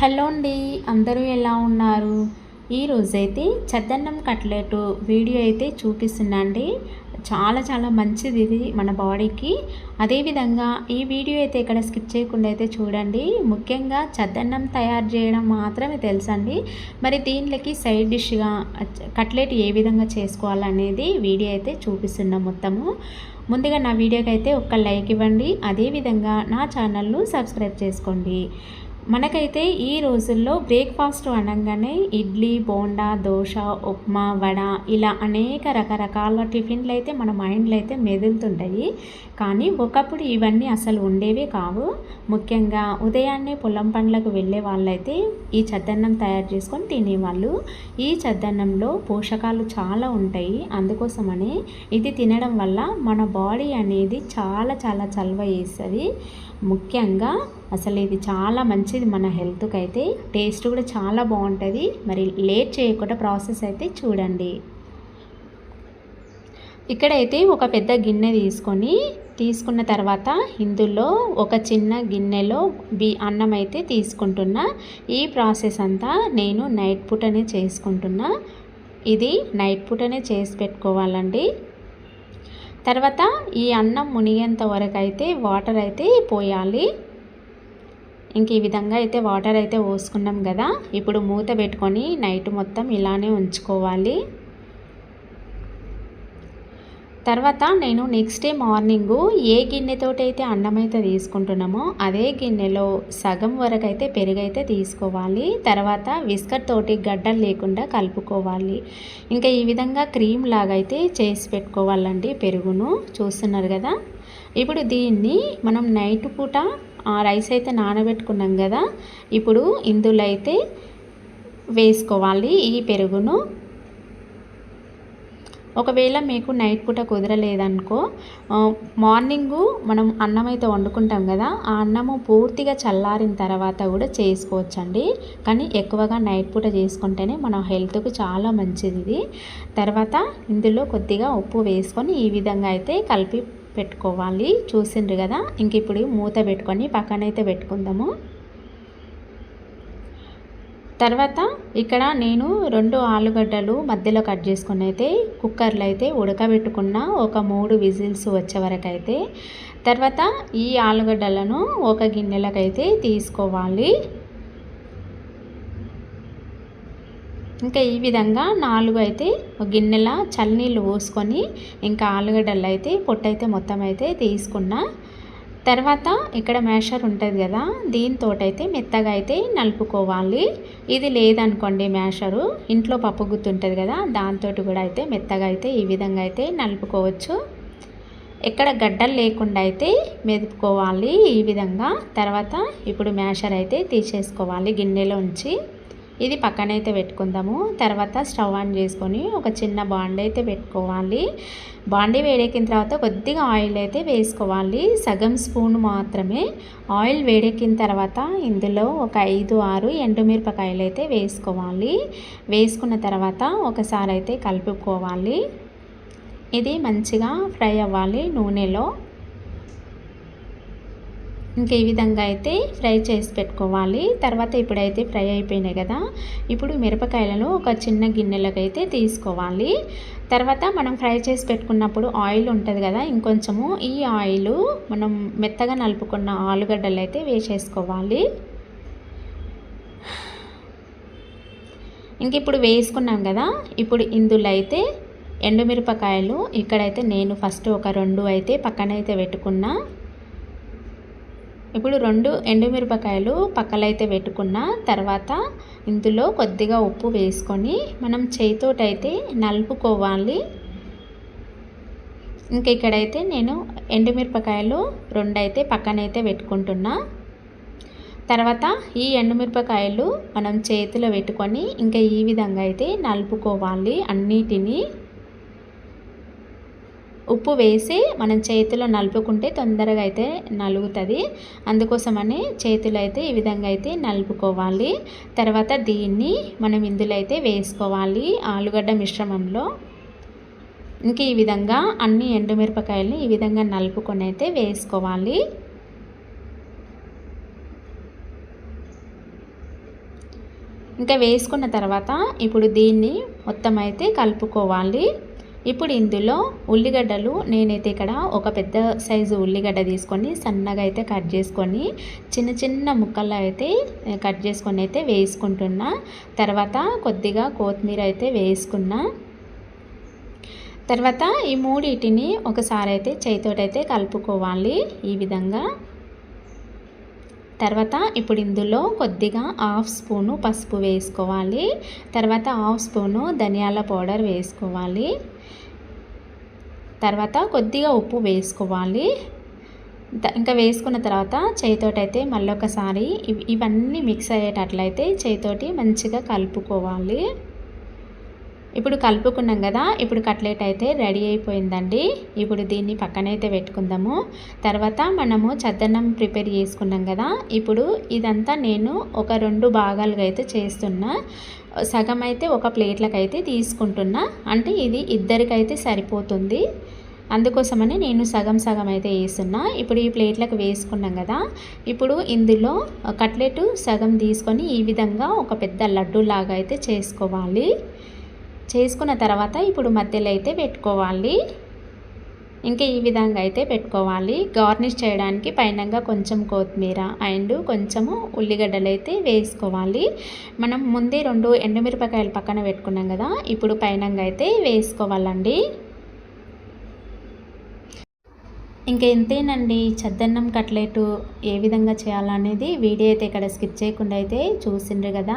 Hello అండి అందరూ ఎలా ఉన్నారు? ఈరోజైతే చద్దన్నం కట్లెట్ వీడియో అయితే చూపిస్తున్నా అండి చాలా చాలా మంచిది ఇది మన బాడీకి. అదేవిధంగా ఈ వీడియో అయితే ఇక్కడ స్కిప్ చేయకుండా అయితే చూడండి. ముఖ్యంగా చద్దన్నం తయారు చేయడం మాత్రమే తెలుసండి. మరి దీంట్లోకి సైడ్ డిష్గా కట్లెట్ ఏ విధంగా చేసుకోవాలనేది వీడియో అయితే చూపిస్తున్నాం మొత్తము. ముందుగా నా వీడియోకి అయితే ఒక్క లైక్ ఇవ్వండి. అదేవిధంగా నా ఛానల్ను సబ్స్క్రైబ్ చేసుకోండి. మనకైతే ఈ రోజుల్లో బ్రేక్ఫాస్ట్ అనగానే ఇడ్లీ బోండా దోశ ఉప్మా వడ ఇలా అనేక రకరకాల టిఫిన్లు అయితే మన మైండ్లో అయితే మెదులుతుంటాయి. కానీ ఒకప్పుడు ఇవన్నీ అసలు ఉండేవే కావు. ముఖ్యంగా ఉదయాన్నే పొలం పండ్లకు వెళ్ళే వాళ్ళైతే ఈ చద్దన్నం తయారు చేసుకొని తినేవాళ్ళు. ఈ చద్దన్నంలో పోషకాలు చాలా ఉంటాయి. అందుకోసమని ఇది తినడం వల్ల మన బాడీ అనేది చాలా చాలా చల్వ వేస్తుంది ముఖ్యంగా అసలు ఇది చాలా మంచిది మన హెల్త్కి అయితే టేస్ట్ కూడా చాలా బాగుంటుంది. మరి లేట్ చేయకుండా ప్రాసెస్ అయితే చూడండి. ఇక్కడైతే ఒక పెద్ద గిన్నె తీసుకొని తీసుకున్న తర్వాత ఇందులో ఒక చిన్న గిన్నెలో బి అన్నం అయితే తీసుకుంటున్నా. ఈ ప్రాసెస్ అంతా నేను నైట్ పూటనే చేసుకుంటున్నా. ఇది నైట్ పూటనే చేసి పెట్టుకోవాలండి. తర్వాత ఈ అన్నం మునిగేంత వరకు అయితే వాటర్ అయితే పోయాలి. ఇంక ఈ విధంగా అయితే వాటర్ అయితే పోసుకున్నాం కదా. ఇప్పుడు మూత పెట్టుకొని నైట్ మొత్తం ఇలానే ఉంచుకోవాలి. తర్వాత నేను నెక్స్ట్ డే మార్నింగు ఏ గిన్నెతోటి అయితే అన్నం అయితే తీసుకుంటున్నామో అదే గిన్నెలో సగం వరకు అయితే పెరుగైతే తీసుకోవాలి. తర్వాత విస్కట్ తోటి గడ్డలు లేకుండా కలుపుకోవాలి. ఇంకా ఈ విధంగా క్రీమ్ లాగా అయితే చేసి పెట్టుకోవాలండి పెరుగును. చూస్తున్నారు కదా? ఇప్పుడు దీన్ని మనం నైట్ పూట రైస్ అయితే నానబెట్టుకున్నాం కదా ఇప్పుడు ఇందులో అయితే వేసుకోవాలి ఈ పెరుగును. ఒకవేళ మీకు నైట్ పూట కుదరలేదనుకో మార్నింగు మనం అన్నం అయితే వండుకుంటాం కదా ఆ అన్నము పూర్తిగా చల్లారిన తర్వాత కూడా చేసుకోవచ్చండి. కానీ ఎక్కువగా నైట్ పూట చేసుకుంటేనే మన హెల్త్కు చాలా మంచిది ఇది. తర్వాత ఇందులో కొద్దిగా ఉప్పు వేసుకొని ఈ విధంగా అయితే కలిపి పెట్టుకోవాలి. చూసిండ్రు కదా? ఇంక ఇప్పుడు మూత పెట్టుకొని పక్కనైతే పెట్టుకుందాము. తర్వాత ఇక్కడ నేను రెండు ఆలుగడ్డలు మధ్యలో కట్ చేసుకుని అయితే కుక్కర్లో అయితే ఉడకబెట్టుకున్న ఒక మూడు విజిల్స్ వచ్చే వరకు అయితే తర్వాత ఈ ఆలుగడ్డలను ఒక గిన్నెలకైతే తీసుకోవాలి. ఇంకా ఈ విధంగా నాలుగు అయితే గిన్నెల చల్లనీళ్ళు పోసుకొని ఇంకా ఆలుగడ్డలు అయితే పొట్టయితే మొత్తం అయితే తీసుకున్నా. తర్వాత ఇక్కడ మ్యాషర్ ఉంటుంది కదా దీంతో అయితే మెత్తగా అయితే నలుపుకోవాలి. ఇది లేదనుకోండి మ్యాషరు ఇంట్లో పప్పు గుర్తు ఉంటుంది కదా దాంతో కూడా అయితే మెత్తగా అయితే ఈ విధంగా అయితే నలుపుకోవచ్చు. ఎక్కడ గడ్డలు లేకుండా అయితే మెదుపుకోవాలి ఈ విధంగా. తర్వాత ఇప్పుడు మ్యాషర్ అయితే తీసేసుకోవాలి గిన్నెలో ఉంచి. ఇది పక్కనైతే పెట్టుకుందాము. తర్వాత స్టవ్ ఆన్ చేసుకొని ఒక చిన్న బాండ్ అయితే పెట్టుకోవాలి. బాండీ వేడెక్కిన తర్వాత కొద్దిగా ఆయిల్ అయితే వేసుకోవాలి. సగం స్పూన్ మాత్రమే ఆయిల్ వేడెక్కిన తర్వాత ఇందులో ఒక ఐదు ఆరు ఎండుమిరపకాయలు అయితే వేసుకోవాలి. వేసుకున్న తర్వాత ఒకసారి అయితే కలుపుకోవాలి. ఇది మంచిగా ఫ్రై అవ్వాలి నూనెలో. ఇంక ఈ విధంగా అయితే ఫ్రై చేసి పెట్టుకోవాలి. తర్వాత ఇప్పుడైతే ఫ్రై అయిపోయినాయి కదా ఇప్పుడు మిరపకాయలను ఒక చిన్న గిన్నెలకు అయితే తీసుకోవాలి. తర్వాత మనం ఫ్రై చేసి పెట్టుకున్నప్పుడు ఆయిల్ ఉంటుంది కదా ఇంకొంచెము ఈ ఆయిల్ మనం మెత్తగా నలుపుకున్న ఆలుగడ్డలు అయితే వేసేసుకోవాలి. ఇంక ఇప్పుడు వేసుకున్నాం కదా ఇప్పుడు ఇందులో అయితే ఎండుమిరపకాయలు ఇక్కడైతే నేను ఫస్ట్ ఒక రెండు అయితే పక్కనైతే పెట్టుకున్నా. ఇప్పుడు రెండు ఎండుమిరపకాయలు పక్కలైతే పెట్టుకున్న తర్వాత ఇందులో కొద్దిగా ఉప్పు వేసుకొని మనం చేతితోటైతే నలుపుకోవాలి. ఇంకా ఇక్కడైతే నేను ఎండుమిరపకాయలు రెండు అయితే పక్కనైతే పెట్టుకుంటున్నా. తర్వాత ఈ ఎండుమిరపకాయలు మనం చేతిలో పెట్టుకొని ఇంకా ఈ విధంగా అయితే నలుపుకోవాలి అన్నిటినీ. ఉప్పు వేసి మనం చేతిలో నలుపుకుంటే తొందరగా అయితే నలుగుతుంది. అందుకోసమని చేతులు అయితే ఈ విధంగా అయితే నలుపుకోవాలి. తర్వాత దీన్ని మనం ఇందులో అయితే వేసుకోవాలి ఆలుగడ్డ మిశ్రమంలో. ఇంక ఈ విధంగా అన్ని ఎండుమిరపకాయలని ఈ విధంగా నలుపుకొని అయితే వేసుకోవాలి. ఇంకా వేసుకున్న తర్వాత ఇప్పుడు దీన్ని మొత్తం అయితే కలుపుకోవాలి. ఇప్పుడు ఇందులో ఉల్లిగడ్డలు నేనైతే ఇక్కడ ఒక పెద్ద సైజు ఉల్లిగడ్డ తీసుకొని సన్నగా అయితే కట్ చేసుకొని చిన్న చిన్న ముక్కల్లో అయితే కట్ చేసుకొని అయితే వేసుకుంటున్నా. తర్వాత కొద్దిగా కొత్తిమీర అయితే వేసుకున్నా. తర్వాత ఈ మూడింటిని ఒకసారి అయితే చేతితోటైతే కలుపుకోవాలి ఈ విధంగా. తర్వాత ఇప్పుడు ఇందులో కొద్దిగా హాఫ్ స్పూను పసుపు వేసుకోవాలి. తర్వాత హాఫ్ స్పూను ధనియాల పౌడర్ వేసుకోవాలి. తర్వాత కొద్దిగా ఉప్పు వేసుకోవాలి. ఇంకా వేసుకున్న తర్వాత చేయితోటైతే మళ్ళీ ఒకసారి ఇవన్నీ మిక్స్ అయ్యేటట్లయితే చేయితోటి మంచిగా కలుపుకోవాలి. ఇప్పుడు కలుపుకున్నాం కదా ఇప్పుడు కట్లెట్ అయితే రెడీ అయిపోయిందండి. ఇప్పుడు దీన్ని పక్కనైతే పెట్టుకుందాము. తర్వాత మనము చద్దన్నం ప్రిపేర్ చేసుకున్నాం కదా ఇప్పుడు ఇదంతా నేను ఒక రెండు భాగాలుగా అయితే చేస్తున్నా. సగం అయితే ఒక ప్లేట్లకైతే అయితే తీసుకుంటున్నా. అంటే ఇది ఇద్దరికైతే సరిపోతుంది. అందుకోసమని నేను సగం సగం అయితే వేస్తున్నా. ఇప్పుడు ఈ ప్లేట్లకు వేసుకున్నాం కదా ఇప్పుడు ఇందులో కట్లెట్ సగం తీసుకొని ఈ విధంగా ఒక పెద్ద లడ్డు లాగా అయితే చేసుకోవాలి. చేసుకున్న తర్వాత ఇప్పుడు మధ్యలో అయితే పెట్టుకోవాలి. ఇంకా ఈ విధంగా అయితే పెట్టుకోవాలి. గార్నిష్ చేయడానికి పైనంగా కొంచెం కొత్తిమీర అండ్ కొంచెము ఉల్లిగడ్డలు అయితే వేసుకోవాలి. మనం ముందే రెండు ఎండుమిరపకాయలు పక్కన పెట్టుకున్నాం కదా ఇప్పుడు పైనంగా అయితే వేసుకోవాలండి. ఇంకెంతేనండి చద్దన్నం కట్లెట్ ఏ విధంగా చేయాలనేది వీడియో అయితే ఇక్కడ స్కిప్ చేయకుండా అయితే చూసిండ్రు కదా.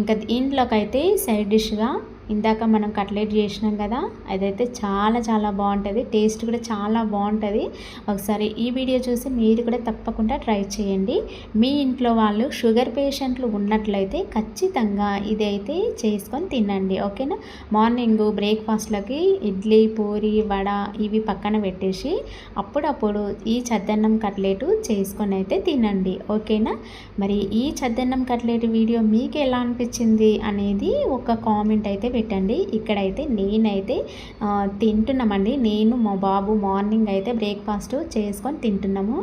ఇంకా దీంట్లోకైతే సైడ్ డిష్గా ఇందాక మనం కట్లెట్ చేసినాం కదా అదైతే చాలా చాలా బాగుంటుంది. టేస్ట్ కూడా చాలా బాగుంటుంది. ఒకసారి ఈ వీడియో చూసి మీరు కూడా తప్పకుండా ట్రై చేయండి. మీ ఇంట్లో వాళ్ళు షుగర్ పేషెంట్లు ఉన్నట్లయితే ఖచ్చితంగా ఇది అయితే చేసుకొని తినండి ఓకేనా? మార్నింగ్ బ్రేక్ఫాస్ట్లోకి ఇడ్లీ పూరి వడ ఇవి పక్కన పెట్టేసి అప్పుడప్పుడు ఈ చద్దన్నం కట్లెట్ చేసుకొని అయితే తినండి ఓకేనా? మరి ఈ చద్దన్నం కట్లెట్ వీడియో మీకు ఎలా అనిపించింది అనేది ఒక కామెంట్ అయితే పెట్టండి. ఇక్కడైతే నేనైతే తింటున్నామండి. నేను మా బాబు మార్నింగ్ అయితే బ్రేక్ఫాస్ట్ చేసుకొని తింటున్నాము.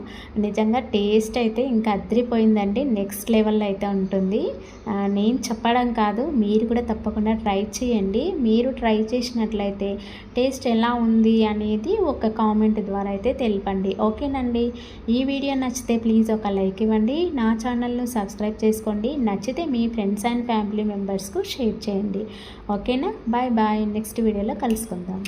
నిజంగా టేస్ట్ అయితే ఇంకా అద్రిపోయిందండి. నెక్స్ట్ లెవెల్లో అయితే ఉంటుంది. నేను చెప్పడం కాదు మీరు కూడా తప్పకుండా ట్రై చేయండి. మీరు ట్రై చేసినట్లయితే టేస్ట్ ఎలా ఉంది అనేది ఒక కామెంట్ ద్వారా అయితే తెలిపండి. ఓకేనండి. ఈ వీడియో నచ్చితే ప్లీజ్ ఒక లైక్ ఇవ్వండి. నా ఛానల్ను సబ్స్క్రైబ్ చేసుకోండి. నచ్చితే మీ ఫ్రెండ్స్ అండ్ ఫ్యామిలీ మెంబర్స్కు షేర్ చేయండి. ఓకేనా? Bye bye. నెక్స్ట్ వీడియోలో కలుసుకుందాం.